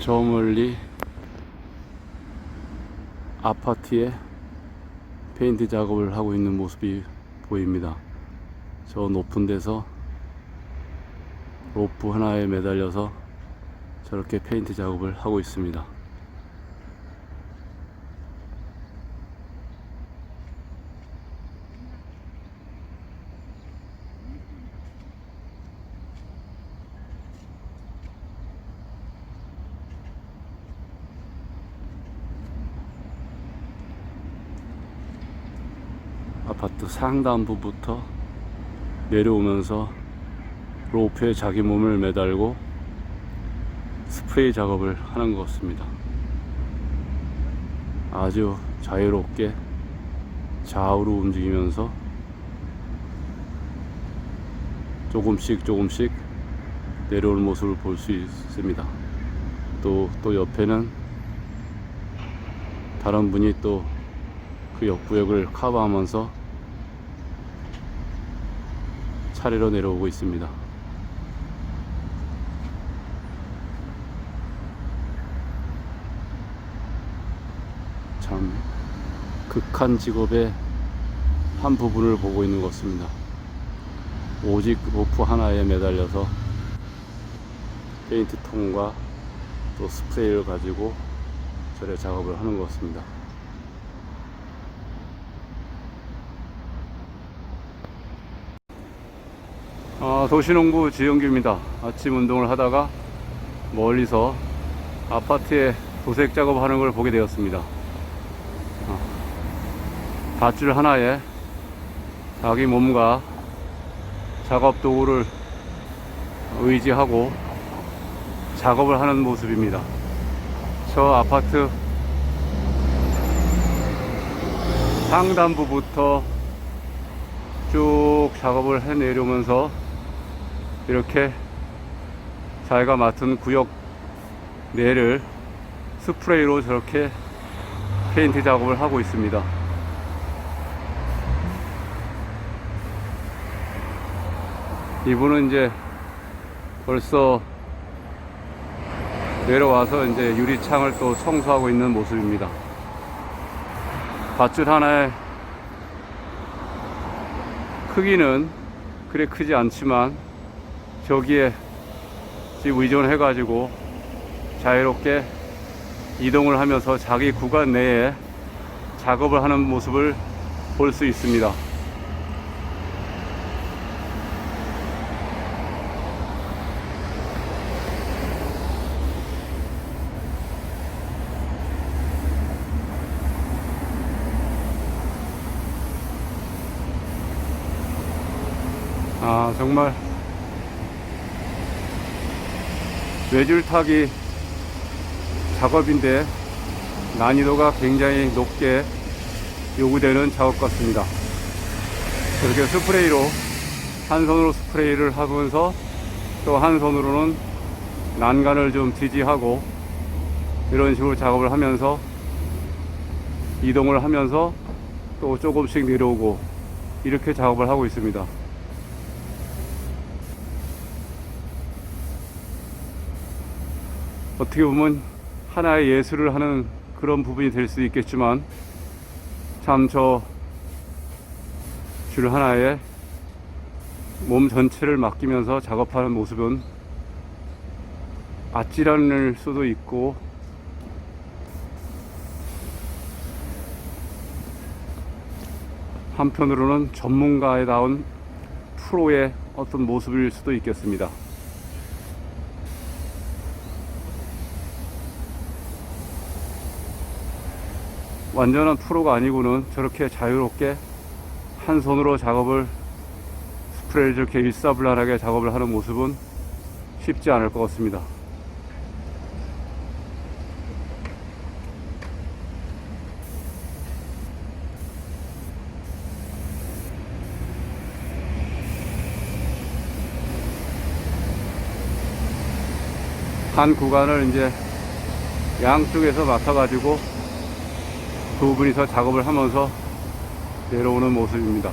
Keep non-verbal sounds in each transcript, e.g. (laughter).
저 멀리 아파트에 페인트 작업을 하고 있는 모습이 보입니다. 저 높은 데서 로프 하나에 매달려서 저렇게 페인트 작업을 하고 있습니다. 아파트 상단부부터 내려오면서 로프에 자기 몸을 매달고 스프레이 작업을 하는 것 같습니다. 아주 자유롭게 좌우로 움직이면서 조금씩 조금씩 내려오는 모습을 볼 수 있습니다. 또, 또 옆에는 다른 분이 또 그 옆구역을 커버하면서 차례로 내려오고 있습니다. 참 극한 직업의 한 부분을 보고 있는 것 같습니다. 오직 로프 하나에 매달려서 페인트 통과 또 스프레이를 가지고 절에 작업을 하는 것 같습니다. 아, 도시농구 지영규입니다. 아침 운동을 하다가 멀리서 아파트에 도색 작업하는 걸 보게 되었습니다. 아, 밧줄 하나에 자기 몸과 작업 도구를 의지하고 작업을 하는 모습입니다. 저 아파트 상단부부터 쭉 작업을 해 내려오면서 이렇게 자기가 맡은 구역 내를 스프레이로 저렇게 페인트 작업을 하고 있습니다. 이분은 이제 벌써 내려와서 이제 유리창을 또 청소하고 있는 모습입니다. 밧줄 하나에 크기는 그래 크지 않지만 저기에 지금 의존해 가지고 자유롭게 이동을 하면서 자기 구간 내에 작업을 하는 모습을 볼 수 있습니다. 아, 정말 외줄 타기 작업인데 난이도가 굉장히 높게 요구되는 작업 같습니다. 이렇게 스프레이로 한 손으로 스프레이를 하면서 또 한 손으로는 난간을 좀 지지하고 이런 식으로 작업을 하면서 이동을 하면서 또 조금씩 내려오고 이렇게 작업을 하고 있습니다. 어떻게 보면 하나의 예술을 하는 그런 부분이 될 수 있겠지만 참 저 줄 하나에 몸 전체를 맡기면서 작업하는 모습은 아찔할 수도 있고 한편으로는 전문가에 나온 프로의 어떤 모습일 수도 있겠습니다. 완전한 프로가 아니고는 저렇게 자유롭게 한 손으로 작업을 스프레이를 저렇게 일사불란하게 작업을 하는 모습은 쉽지 않을 것 같습니다. 한 구간을 이제 양쪽에서 맡아가지고 두 분이서 작업을 하면서 내려오는 모습입니다.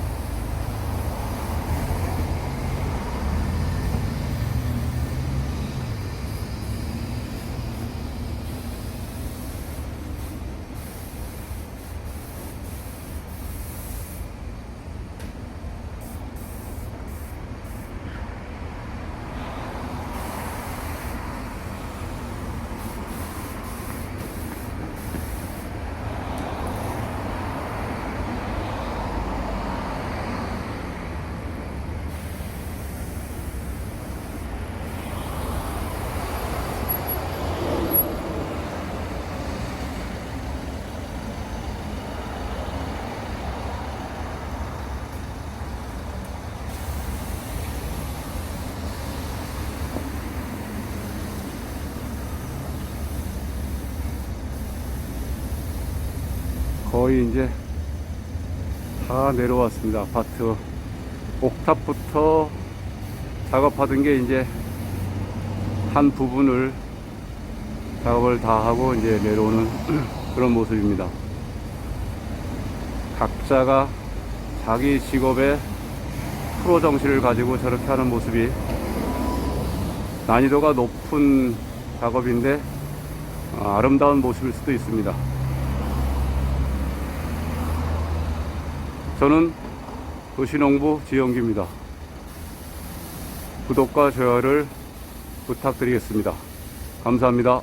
거의 이제 다 내려왔습니다. 아파트 옥탑부터 작업하던 게 이제 한 부분을 작업을 다 하고 이제 내려오는 (clears throat) 그런 모습입니다. 각자가 자기 직업의 프로 정신을 가지고 저렇게 하는 모습이 난이도가 높은 작업인데 아, 아름다운 모습일 수도 있습니다. 저는 도시농부 지영기입니다. 구독과 좋아요를 부탁드리겠습니다. 감사합니다.